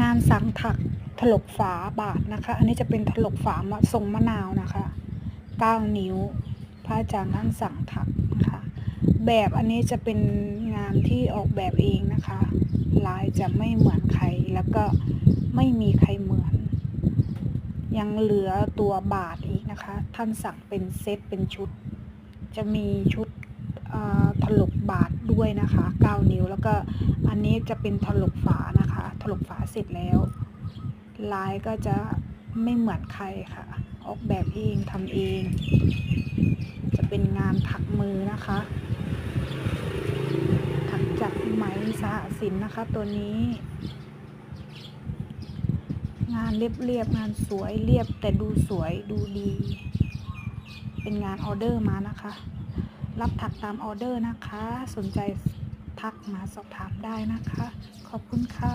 งานสังถักถลกฝาบาทนะคะ อันนี้จะเป็นถลกฝามะทรงมะนาวนะคะ9นิ้วพระอาจารย์ท่านสั่งถักนะคะแบบอันนี้จะเป็นงานที่ออกแบบเองนะคะ ลายจะไม่เหมือนใครแล้วก็ไม่มีใครเหมือน ยังเหลือตัวบาทอีกนะคะ ท่านสั่งเป็นเซตเป็นชุด จะมีชุดถลกบาท ด้วยนะคะ 9 นิ้วแล้วก็อันนี้จะเป็นถลกฝานะคะถลกฝาเสร็จแล้ว ลายก็จะไม่เหมือนใครค่ะ ออกแบบเองทำเอง จะเป็นงานถักมือนะคะ ถักจากไหมสหสินนะคะ ตัวนี้ งานเรียบๆงานสวยเรียบแต่ดูสวยดูดี เป็นงานออเดอร์มานะคะ รับถักตามออเดอร์นะคะ สนใจทักมาสอบถามได้นะคะ ขอบคุณค่ะ